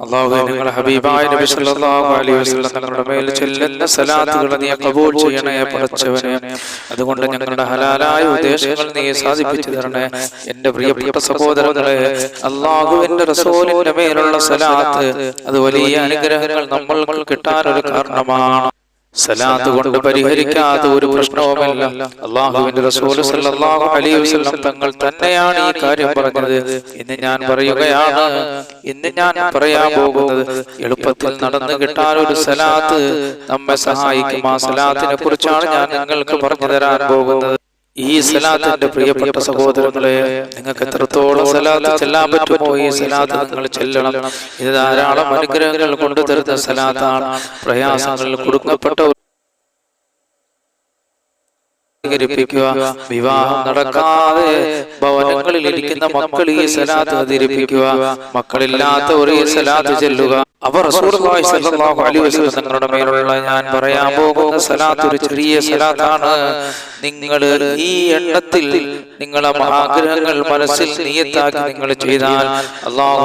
അള്ളാഹു ഹബീബായ നബി സല്ലല്ലാഹു അലൈഹി വസല്ലം തങ്ങളുടെ മേൽ ചൊല്ലുന്ന സലാത്തുകൾ നീ കബൂൽ ചെയ്യണേ പടച്ചവനെ അതുകൊണ്ട് ഞങ്ങളുടെ ഹലാലായ ഉദ്ദേശങ്ങൾ നീ സാധിപ്പിച്ചു തരണേ. എന്റെ പ്രിയപ്പെട്ട സഹോദരങ്ങളെ അള്ളാഹുവിന്റെ റസോലിന്റെ മേലുള്ള സലാത്ത് അത് വലിയ അനുഗ്രഹങ്ങൾ നമ്മൾക്ക് കിട്ടാനൊരു കാരണമാണ്. സലാത്ത് കൊണ്ട് പരിഹരിക്കാത്ത ഒരു പ്രശ്നവുമല്ല. അള്ളാഹുവിന്റെ റസൂൽ സല്ലല്ലാഹു അലൈഹി വസല്ലം തങ്ങൾ തന്നെയാണ് ഈ കാര്യം പറഞ്ഞത്. ഇന്ന് ഞാൻ പറയുകയാണ് ഇന്ന് ഞാൻ പറയാൻ പോകുന്നത് എളുപ്പത്തിൽ നടന്നു കിട്ടാൻ ഒരു സലാത്ത് നമ്മെ സഹായിക്കും. ആ സലാത്തിനെ കുറിച്ചാണ് ഞാൻ നിങ്ങൾക്ക് പറഞ്ഞു തരാൻ പോകുന്നത്. ഈ സലാത്തിന്റെ പ്രിയപ്പെട്ട സഹോദരങ്ങളെ നിങ്ങൾക്ക് എത്രത്തോളം സലാത്ത് ചെല്ലാൻ പറ്റുമോ ഈ സലാത്ത് നിങ്ങൾ ചെല്ലണം. ഇത് ധാരാളം അനുഗ്രഹങ്ങൾ കൊണ്ടുതരുന്ന സലാത്താണ്. പ്രയാസങ്ങളിൽ കുടുങ്ങപ്പെട്ട വിവാഹം നടക്കാതെ ഭവനങ്ങളിൽ ഇരിക്കുന്ന മക്കൾ ഈ സലാത്ത് അവതരിപ്പിക്കുക. മക്കളില്ലാത്ത ഒരു സലാത്ത് ചെല്ലുക. അവർ തങ്ങളുടെ മേലുള്ള ഞാൻ പറയാൻ പോകുന്ന സലാത്ത് ഒരു ചെറിയ സലാത്താണ്. നിങ്ങൾ ഈ എണ്ണത്തിൽ നിങ്ങളെ ആഗ്രഹങ്ങൾ മനസ്സിൽ നീയത്താക്കി നിങ്ങൾ ചെയ്താൽ അള്ളാഹു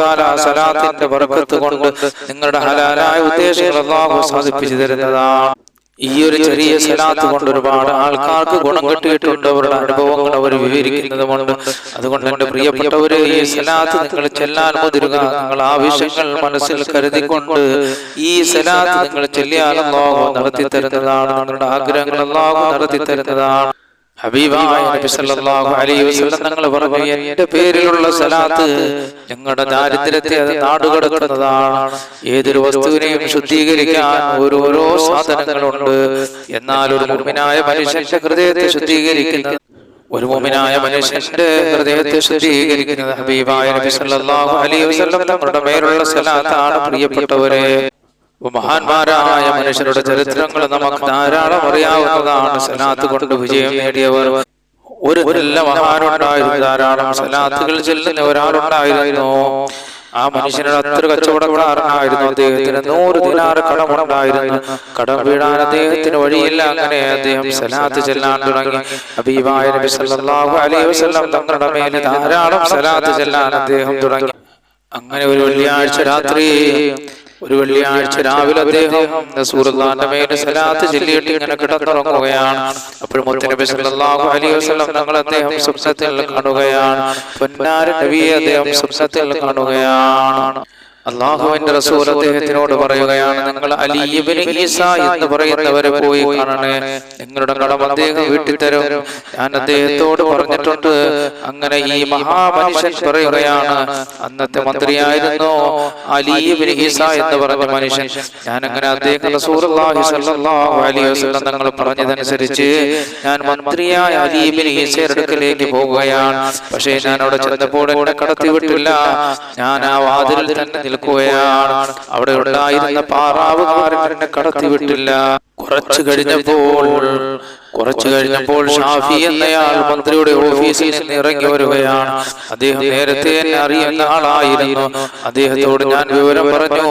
തആല ആ സലാത്തിന്റെ ബർക്കത്ത് കൊണ്ട് നിങ്ങളുടെ ഹലാലായ ഉദ്ദേശങ്ങൾ അള്ളാഹു സാധിപ്പിച്ചു തരുന്നതാണ്. ഈ ഒരു ചെറിയ സലാത്ത് കൊണ്ട് ഒരുപാട് ആൾക്കാർക്ക് ഗുണം കിട്ടിയിട്ടുണ്ട്. അവരുടെ അനുഭവങ്ങൾ അവർ വിവരിക്കുന്നതുമുണ്ട്. അതുകൊണ്ട് എന്റെ പ്രിയപ്പെട്ടവര് ഈ സലാത്ത് നിങ്ങൾ ചെല്ലാൻ മുതിരുക. നിങ്ങൾ ആവശ്യങ്ങൾ മനസ്സിൽ കരുതിക്കൊണ്ട് ഈ സലാത്ത് നിങ്ങൾ ചെല്ലിയാൽ ലോകം നടത്തി തരുന്നതാണ് നിങ്ങളുടെ ആഗ്രഹങ്ങൾ ലോകം നടത്തി തരുന്നതാണ് ഹബീബായ നബി സല്ലല്ലാഹു അലൈഹി വസല്ലം തങ്ങൾ പറഞ്ഞു എന്റെ പേരിലുള്ള സലാത്ത് ഞങ്ങളുടെ ദാരിദ്ര്യത്തെ അത് നാടുകടക്കുന്നതാണ്. ഏതൊരു വസ്തുവിനെയും ശുദ്ധീകരിക്കാൻ ഓരോരോ സാധനങ്ങളുണ്ട്. എന്നാൽ ഒരു മുമ്പിനായ മനുഷ്യന്റെ ഹൃദയത്തെ ശുദ്ധീകരിക്കുന്നത് ഒരു മോമിനായ മനുഷ്യന്റെ ഹൃദയത്തെ ശുദ്ധീകരിക്കുന്നത് ഹബീബായ നബി സല്ലല്ലാഹു അലൈഹി വസല്ലം തങ്ങളുടെ മേലുള്ള സലാത്താണ് പ്രിയപ്പെട്ടവരെ. മഹാന്മാരായ മനുഷ്യരുടെ ചരിത്രങ്ങൾ നമുക്ക് ധാരാളം അറിയാവുന്നതാണ്. സലാത്ത് കൊണ്ട് വിജയം നേടിയവർ. ഒരു നല്ല മഹാനുണ്ടായിരുന്നു. ധാരാളം സലാത്തുകൾ ചെല്ലുന്ന ഒരാളുണ്ടായിരുന്നു. ആ മനുഷ്യനോട് അത്ര കച്ചവടക്കാരനായിരുന്നു. അദ്ദേഹത്തിന് നൂറ് ദിനാറ് കടമുണ്ടായിരുന്നു. കടം വീടാൻ അദ്ദേഹത്തിന് വഴിയില്ല. അങ്ങനെ അദ്ദേഹം സലാത്ത് ചെല്ലാൻ തുടങ്ങി. അബീബായ നബി സല്ലല്ലാഹു അലൈഹി വസല്ലം തങ്ങളുടെ മേലെ ധാരാളം സലാത്ത് ചെല്ലാൻ അദ്ദേഹം തുടങ്ങി. അങ്ങനെ ഒരു വെള്ളിയാഴ്ച രാത്രി ഒരു വെള്ളിയാഴ്ച രാവിലെ അദ്ദേഹം സൂറത്താന്റെ മേൽ സലാത്ത് ചൊല്ലിയിട്ട് ഇങ്ങനെ കിടന്നുറങ്ങുകയാണ്. അപ്പോൾ മുത്തനബി സല്ലല്ലാഹു അലൈഹി വസല്ലം തങ്ങൾ അദ്ദേഹം സ്വപ്നത്തിൽ കാണുകയാണ്. പൊന്നാര നബിയെ അദ്ദേഹം സ്വപ്നത്തിൽ കാണുകയാണ്. അള്ളാഹുവിന്റെ റസൂൽ അദ്ദേഹത്തിനോട് പറയുകയാണ് നിങ്ങൾ അലിബിന് ഈസ എന്ന് പറയുന്നവരെ പോയി കാണണേ. നിങ്ങളുടെ കടം അദ്ദേഹം വീട്ടിൽ തരും ഞാൻ അദ്ദേഹത്തോട് പറഞ്ഞിട്ടുണ്ട് അങ്ങനെ ഈ മഹാമനുഷ്യൻ പറയുകയാണ് അന്നത്തെ മന്ത്രിയായിരുന്നു അലിബിന് ഈസ എന്ന് പറഞ്ഞ മനുഷ്യൻ. ഞാൻ അങ്ങനെ അദ്ദേഹം തങ്ങൾ പറഞ്ഞതനുസരിച്ച് ഞാൻ മന്ത്രിയായ അലീബിന് ഈസയുടെ അടുക്കലേക്ക് പോകുകയാണ് പക്ഷേ ഞാൻ അവിടെ ചെന്നപ്പോൾ കടത്തി വിട്ടില്ല. ഞാൻ ആ വാതിലിൽ തന്നെ നിൽക്കുകയാണ് അവിടെ ഉണ്ടായിരുന്ന പാറാവുകാരൻ എന്നെ കടത്തി വിട്ടില്ല കുറച്ചു കഴിഞ്ഞപ്പോൾ കുറച്ചു കഴിഞ്ഞപ്പോൾ ഷാഫി എന്നയാൾ മന്ത്രിയുടെ ഓഫീസിൽ നിന്ന് ഇറങ്ങി വരികയാണ്. അദ്ദേഹം നേരത്തെ എന്നെ അറിയുന്ന ആളായിരുന്നു. അദ്ദേഹത്തോട് ഞാൻ വിവരം പറഞ്ഞു.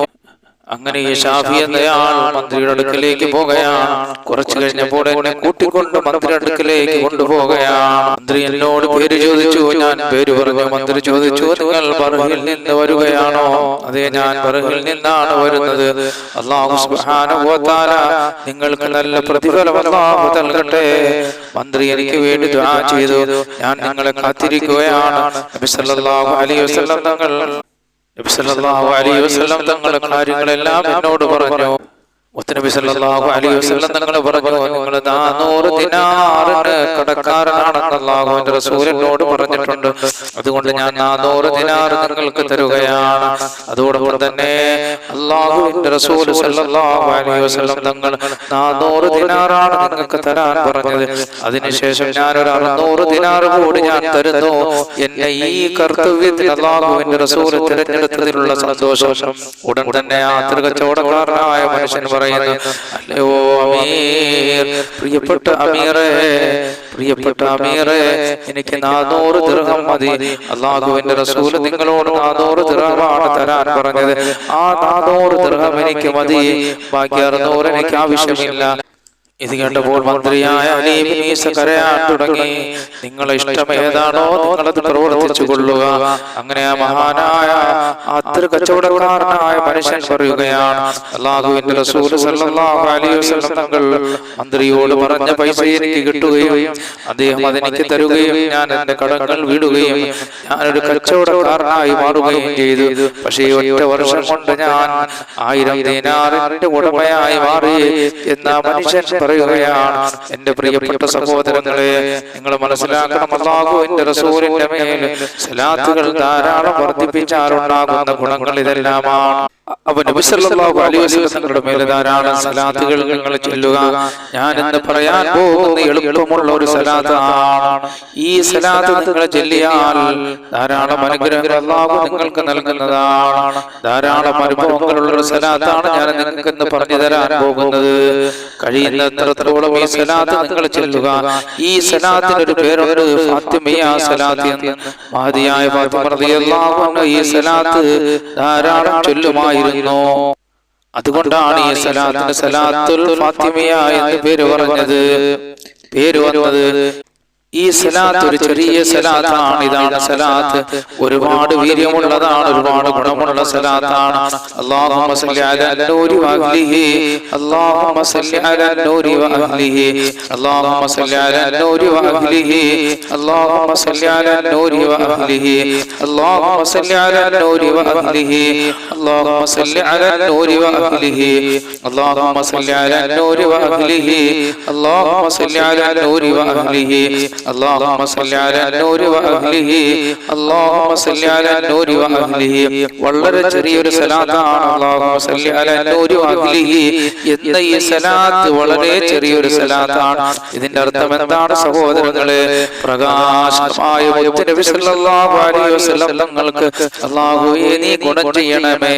അങ്ങനെ ഈ ഷാഫി എന്നയാൾ മന്ത്രിയുടെ അടുക്കലേക്ക് പോകുകയാണ് കുറച്ചു കഴിഞ്ഞപ്പോൾ എന്നെ കൂട്ടിക്കൊണ്ട് മന്ത്രിയുടെ അടുക്കലേക്ക് കൊണ്ടുപോകുകയാണ്. മന്ത്രി എന്നോട് പേര് ചോദിച്ചു. ഞാൻ പേര് പറഞ്ഞു. മന്ത്രി ചോദിച്ചു. നിങ്ങൾ ബർഹിൽ നിന്ന് വരുകയാണോ? അതെ ഞാൻ ബർഹിൽ നിന്നാണ് വരുന്നത്. അള്ളാഹു സുബ്ഹാനഹു വ നിങ്ങൾക്ക് നല്ല പ്രതിഫലം അള്ളാഹു നൽകട്ടെ. മന്ത്രി എനിക്ക് വേണ്ടി ദുആ ചെയ്തു. ഞാൻ നിങ്ങളെ കാത്തിരിക്കുകയാണ്. നബി സല്ലല്ലാഹു അലൈഹി വസല്ലം തങ്ങൾ തങ്ങളുടെ കാര്യങ്ങളെല്ലാം എന്നോട് പറഞ്ഞു. മുത്തനബി സല്ലല്ലാഹു അലൈഹി വസല്ലം തങ്ങൾ പറഞ്ഞു നിങ്ങൾ 400 ദിനാറിന് കടക്കാരനാണെന്ന് അല്ലാഹുവിന്റെ റസൂൽ എന്നോട് പറഞ്ഞിട്ടുണ്ട്. അതുകൊണ്ട് ഞാൻ 400 ദിനാർ നിങ്ങൾക്ക് തരുകയാണ്. അതോടൊപ്പം തന്നെ അല്ലാഹുവിന്റെ റസൂൽ സല്ലല്ലാഹു അലൈഹി വസല്ലം തങ്ങൾ 400 ദിനാറാണ് നിങ്ങൾക്ക് തരാൻ പറഞ്ഞത്. അതിനുശേഷം ഞാൻ ഒരു 600 ദിനാർ കൂടി ഞാൻ തരുന്നു. എന്നെ ഈ കർത്തവ്യത്തിൽ അല്ലാഹുവിന്റെ റസൂൽ തിരഞ്ഞെടുത്തതിലുള്ള സന്തോഷം. ഉടൻ തന്നെ ആ തൃകച്ചവടക്കാരനായ മനുഷ്യൻ പറയുന്നു അല്ലയോ അമീർ പ്രിയപ്പെട്ട അമീറെ പ്രിയപ്പെട്ട അമീറെ എനിക്ക് നാനൂറ് ദൃഹം മതി. അള്ളാഹുവിന്റെ റസൂൽ നിങ്ങളോട് നാനൂറ് ദൃഹമാണ് തരാൻ പറഞ്ഞത്. ആ നാനൂറ് ദൃഹം എനിക്ക് മതി. ബാക്കി അറുന്നൂറ് എനിക്ക് ആവശ്യമില്ല. ഇത് കേട്ടപ്പോൾ മന്ത്രിയായ കരയാൻ തുടങ്ങി. നിങ്ങളെ ഇഷ്ടം ഏതാണോ നിങ്ങളത് പ്രവർത്തിച്ചു കൊള്ളുക. അങ്ങനെ ആ മഹാനായ അത്ര കച്ചവടക്കാരനായ മനുഷ്യൻ പറയുകയാണ് റസൂൽ സല്ലല്ലാഹു അലൈഹി വസല്ലം തങ്ങൾ മന്ത്രിയോട് പറഞ്ഞ പൈസ എനിക്ക് കിട്ടുകയും അദ്ദേഹം അതെനിക്ക് തരുകയും ഞാൻ എന്റെ കടങ്ങൾ വീടുകയും ഞാനൊരു കച്ചവടക്കാരനായി മാറുകയും ചെയ്തു. പക്ഷേ ഒറ്റ വർഷം കൊണ്ട് ഞാൻ ആയിരം ദിനാറിന്റെ ഉടമയായി മാറി. എന്ന മനുഷ്യൻ പറയുകയാണ് എന്റെ പ്രിയപ്പെട്ട സഹോദരങ്ങളെ നിങ്ങൾ മനസ്സിലാക്കണം അല്ലാഹു എന്റെ റസൂലിന്റെ മേൽ സലാത്തുകൾ ധാരാളം വർദ്ധിപ്പിച്ചാലുണ്ടാകുന്ന ഗുണങ്ങൾ ഇതെല്ലാമാണ്. തങ്ങളുടെ മേൽ ധാരാളം സലാത്തുകൾ നിങ്ങൾ ചൊല്ലുക. ഞാൻ എന്ന് പറയാൻ പോകുന്ന എളുപ്പമുള്ള ഒരു സലാത്താണ് ഈ സലാത്ത് നിങ്ങൾ ചൊല്ലിയാൽ ധാരാളം അനുഗ്രഹങ്ങൾ അല്ലാഹു നിങ്ങൾക്ക് നൽകുന്നതാണ്. ധാരാളം അനുഭവങ്ങളുള്ള ഒരു സലാത്താണ് ഞാൻ നിങ്ങൾക്ക് എന്ന് പറഞ്ഞു തരാൻ പോകുന്നത്. കഴിയുന്നത്രത്തോളം ഈ സലാത്ത് നിങ്ങൾ ചൊല്ലുക. ഈ സലാത്തിന് ഒരു പേരുണ്ട് ഫാത്തിമിയ സലാത്ത് എന്ന്. മഹതിയായ ഫാത്തിമ ഈ സലാത്ത് ധാരാളം ചൊല്ലുമായിരുന്നു അതുകൊണ്ടാണ് ഈ സലാത്തിന് സലാത്തുൽ ഫാത്തിമിയ എന്ന് പേര് പറഞ്ഞത്. പേര് വന്നത് ഈ സലാത്ത് ഒരു ചെറിയ സലാത്താണ് ഇതാണ് സലാത്ത് ഒരുപാട് വീര്യമുള്ളതാണ് ഒരുപാട് ഗുണമുള്ള സലാത്താണ് അല്ലാഹുമ്മ സല്ലി അലാ നൂരി വഅഹ്ലിഹി അല്ലാഹുമ്മ സല്ലി അലാ നൂരി വഅഹ്ലിഹി അല്ലാഹുമ്മ സല്ലി അലാ നൂരി വഅഹ്ലിഹി അല്ലാഹുമ്മ സല്ലി അലാ നൂരി വഅഹ്ലിഹി അല്ലാഹുമ്മ സല്ലി അലാ നൂരി വഅഹ്ലിഹി അല്ലാഹുമ്മ സല്ലി അലാ നൂരി വഅഹ്ലിഹി അല്ലാഹുമ്മ സല്ലി അലാ നൂരി വഅഹ്ലിഹി അല്ലാഹുമ്മ സല്ലി അലാ നൂരി വഅഹ്ലിഹി اللهم صل على النور واهله اللهم صل على النور واهله വളരെ ചെറിയൊരു സലാത്താണ് اللهم صل على النور واهله എന്ന ഈ സലാത്ത് വളരെ ചെറിയൊരു സലാത്താണ് ഇതിന്റെ അർത്ഥം എന്താണ് സഹോദരങ്ങളെ പ്രകാശമായ മുത്തുനബി സല്ലല്ലാഹു അലൈഹി വസല്ലം തങ്ങൾക്ക് അല്ലാഹുവേ നീ ഗുണം ചെയ്യണമേ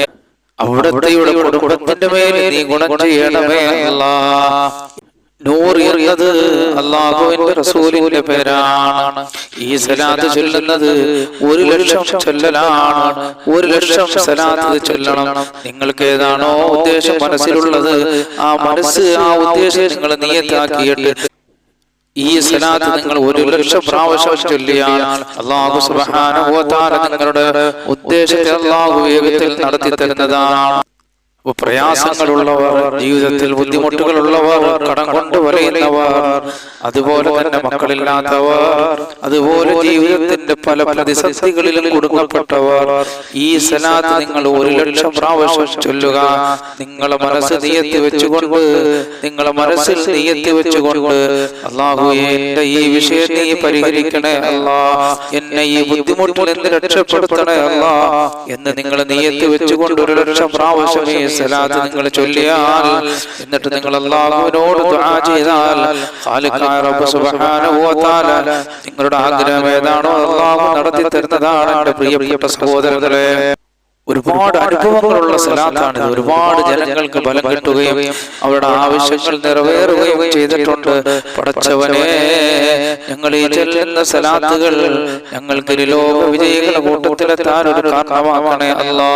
അവിടുത്തെ കുടുംബത്തിന്റെ മേൽ നീ ഗുണം ചെയ്യണമേ അല്ലാഹ് നൂർ എന്നത് അള്ളാഹുവിന്റെ റസൂലിന്റെ പേരാണ്. ഈ സലാത്ത് ചൊല്ലുന്നത് ഒരു ലക്ഷം ചൊല്ലലാണ്. ഒരു ലക്ഷം സലാത്ത് ചൊല്ലണം. നിങ്ങൾക്ക് ഏതാണോ ഉദ്ദേശം മനസ്സിലുള്ളത് ആ മനസ്സ് ആ ഉദ്ദേശം നിങ്ങൾ നിയത്താക്കിയിട്ട് ഈ സലാത്ത് നിങ്ങൾ ഒരു ലക്ഷം പ്രാവശ്യം ചൊല്ലിയാൽ അള്ളാഹു തആല നിങ്ങളുടെ ഉദ്ദേശത്തെ അള്ളാഹു വേഗത്തിൽ നടത്തി തരുന്നതാണ്. പ്രയാസങ്ങളുള്ളവർ ജീവിതത്തിൽ ബുദ്ധിമുട്ടുകളുള്ളവർ കടം കൊണ്ട് വലയുന്നവർ അതുപോലെ തന്നെ മക്കളില്ലാത്തവർ അതുപോലെ ജീവിതത്തിന്റെ പല പ്രതിസന്ധികളിലും കുടുങ്ങപ്പെട്ടവർ ഈ സലാത്ത് നിങ്ങൾ ഒരു ലക്ഷം പ്രാവശ്യം ചൊല്ലുക നിങ്ങളെ മനസ്സ് നീയത്തി വെച്ചുകൊണ്ട് നിങ്ങളെ മനസ്സിൽ നീയത്തി വെച്ചുകൊണ്ട് അള്ളാഹു എന്റെ ഈ വിഷയം നീ പരിഹരിക്കണേ അല്ലാ എന്നെ ഈ ബുദ്ധിമുട്ടിൽ നിന്ന് രക്ഷപ്പെടുത്തണേ അല്ലാ എന്ന് നിങ്ങൾ നീയത്തി വെച്ചുകൊണ്ട് ഒരു ലക്ഷം പ്രാവശ്യം സലാത്ത് നിങ്ങൾ ചൊല്ലിയാൽ എന്നിട്ട് നിങ്ങൾ അള്ളാഹുവിനോട് ദുആ ചെയ്താൽ ഖാലിഖായ റബ്ബ് സുബ്ഹാനഹു വ തആല നിങ്ങളുടെ ആഗ്രഹം ഏതാണോ അള്ളാഹു നടത്തി തരുന്നതാണ് എന്റെ പ്രിയപ്പെട്ട സഹോദരങ്ങളെ. ഒരുപാട് അനുഭവങ്ങളുള്ള സ്ഥലത്താണ് ഒരുപാട് ജനങ്ങൾക്ക് ബലം കിട്ടുകയും അവരുടെ ആവശ്യങ്ങൾ നിറവേറുകയും ചെയ്തിട്ടുണ്ട്. പടച്ചവനെ ഞങ്ങൾ ഈ ചെല്ലുന്ന സ്ഥലത്തുകൾ ഞങ്ങൾക്ക് ലോക വിജയികളുടെ കൂട്ടത്തിലെത്താൻ ഒരു കാരണമാണ് അല്ലാ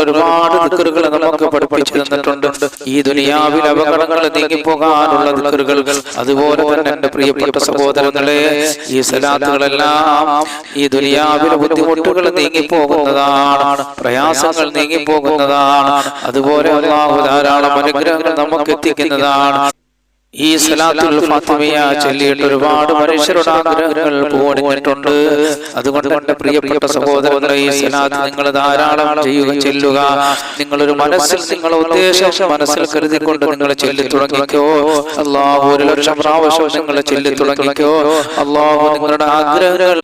ഒരുപാട് ദിക്റുകൾ നമുക്ക് പഠിപ്പിച്ചു തന്നിട്ടുണ്ട് ഈ ദുനിയാവിൽ അപകടങ്ങൾ നീങ്ങിപ്പോകാനുള്ള ദിക്റുകൾ അതുപോലെ തന്നെ എന്റെ പ്രിയപ്പെട്ട സഹോദരങ്ങളെ ഈ സലാത്തുകളെല്ലാം ഈ ദുനിയാവിലെ ബുദ്ധിമുട്ടുകൾ നീങ്ങിപ്പോകുന്നതാണ് പ്രയാസങ്ങൾ നീങ്ങിപ്പോകുന്നതാണ് അതുപോലെ അള്ളാഹു ധാരാളം അനുഗ്രഹങ്ങൾ നമുക്ക് എത്തിക്കുന്നതാണ്. ഈ സലാത്തുൽ ഫാത്തിമയ ചൊല്ലിയിട്ട് ഒരുപാട് മനുഷ്യരുടെ ആഗ്രഹങ്ങൾ പൂവണിഞ്ഞിട്ടുണ്ട്. അതുകൊണ്ട് പ്രിയപ്പെട്ട സഹോദരങ്ങളെ ഈ സലാത്ത് നിങ്ങൾ ധാരാളം ചെയ്യുക ചെല്ലുക. നിങ്ങളൊരു മനസ്സിൽ നിങ്ങൾ ഉദ്ദേശം മനസ്സിൽ കരുതിക്കൊണ്ട് നിങ്ങൾ ചൊല്ലി തുടങ്ങിക്കോ. അള്ളാഹു ഒരു ലക്ഷം പ്രാവശ്യം നിങ്ങൾ ചൊല്ലി തുടങ്ങിക്കോ. അള്ളാഹു നിങ്ങളുടെ ആഗ്രഹങ്ങൾ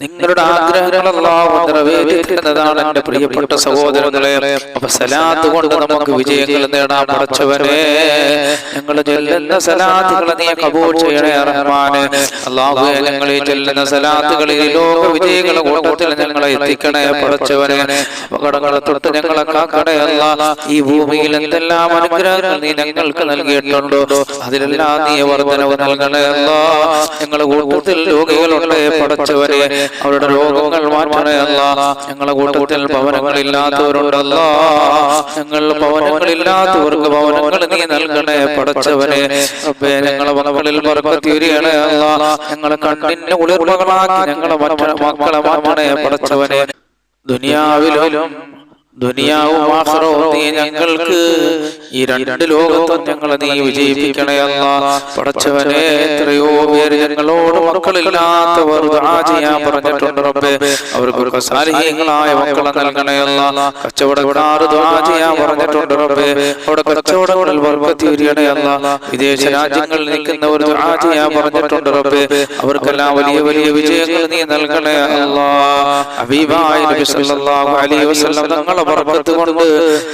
നിങ്ങളുടെ ആഗ്രഹങ്ങളെല്ലാം നിറവേറ്റുന്നതാണ് എന്റെ പ്രിയപ്പെട്ട സഹോദരങ്ങളെ. അപ്പൊ സലാത്ത് കൊണ്ട് നമുക്ക് വിജയങ്ങൾ നേടാൻ പഠിച്ചവരെ ഞങ്ങൾ ചൊല്ലുന്ന സലാത്തുകളെ നീ കബൂൾ ചെയ്യണേ റഹ്മാന് അല്ലാഹു ഞങ്ങളെ ചൊല്ലുന്ന സലാത്തുകളിൽ ലോക വിജയികളുടെ കൂട്ടത്തിൽ ഞങ്ങളെ എത്തിക്കണേ പടച്ചവനെ അപകടങ്ങളെ തൊട്ട് ഞങ്ങളെ കാക്കണേ അല്ല. ഈ ഭൂമിയിൽ എന്തെല്ലാം അനുഗ്രഹങ്ങൾ നീ ഞങ്ങൾക്ക് നൽകിയിട്ടുണ്ടോ. അതിലെല്ലാം നീ വർധനവ് നൽകണേ അല്ല. ഞങ്ങളുടെ കൂട്ടത്തിൽ രോഗികളുണ്ട് പടച്ചവനെ അവരുടെ രോഗങ്ങൾ മാറ്റണേ അല്ല. ഞങ്ങളുടെ കൂട്ടത്തിൽ ഭവനങ്ങളില്ലാത്തവരുണ്ടല്ല. ഞങ്ങൾ ഭവനങ്ങളില്ലാത്തവർക്ക് ഭവനങ്ങൾ നീ നൽകണേ പടച്ചവനെ. റബ്ബേ ഞങ്ങളെ മക്കളിൽ പറക്കത്തീരിയണേ അല്ല. ഞങ്ങളെ കണ്ണിന്റെ ഉളിർമകളാക്കി ഞങ്ങളെ മക്കളെ മക്കളെ മാറ്റണേ പടച്ചവനെ. ദുനിയാവിലും ദുനിയാവും ആഹ്റവും നീ ഞങ്ങൾക്ക് ഈ രണ്ട് ലോകത്തും ഞങ്ങളെ നീ വിജയിപ്പിക്കണയല്ല പടച്ചവനെ എത്രയോ പേര് ഞങ്ങളോട് മക്കളില്ലാത്തവർ ചെയ്യാൻ പറഞ്ഞിട്ടുണ്ട് റബ്ബേ. അവർക്കൊക്കെ സാലിഹ്യങ്ങളായ മക്കളെ നൽകണയല്ല കച്ചവടക്കാർ ചെയ്യാൻ പറഞ്ഞിട്ടുണ്ട് റബ്ബേ. അവിടെ കച്ചവടങ്ങളിൽ വർഗത്തിരിയണയല്ല വിദേശ രാജ്യങ്ങളിൽ നിൽക്കുന്നവർ ഒരു ചെയ്യാൻ പറഞ്ഞിട്ടുണ്ട് റബ്ബേ. അവർക്കെല്ലാം വലിയ വലിയ വിജയങ്ങൾ നീ നൽകണയല്ല അല്ല. ഹബീബായ നബി സല്ലല്ലാഹു അലൈഹി വസല്ലം തങ്ങളെ ബർക്കത്ത് കൊണ്ട്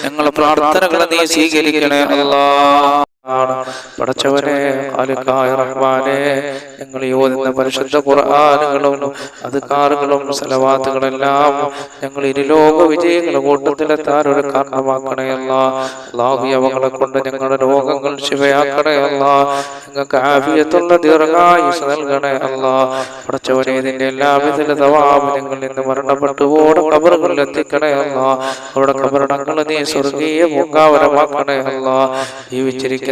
ഞങ്ങളെ പ്രാർത്ഥനകളെ നീ സ്വീകരിക്കണേ അല്ലാ. പടച്ചവനെ അലുക്കായ റഹ്മാനെ ഞങ്ങൾ യോജിക്കുന്ന പരിശുദ്ധ ഖുർആനുകളും അധികാറുകളും സലവാത്തുകളെല്ലാം ഞങ്ങൾ ഇരുലോക വിജയങ്ങൾ കൂട്ടത്തിലെത്താൻ ഒരു കാരണമാക്കണയല്ല അള്ളാഹു കൊണ്ട് ഞങ്ങളുടെ രോഗങ്ങൾ ശിവയാക്കണയല്ല ഞങ്ങൾക്ക് ആഫിയത്തുള്ള ദീർഘായുസ് നൽകണേ അല്ല. പടച്ചവനെ ഇതിന്റെ എല്ലാവിധ തവാബ് ഞങ്ങൾ ഇന്ന് മരണപ്പെട്ടു ഓടെ കബറുകളിൽ എത്തിക്കണേ അല്ല. അവിടെ കബറടങ്ങൾ നീ സ്വർഗീയ പൂങ്കാവരമാക്കണേ അല്ല. ജീവിച്ചിരിക്കുന്ന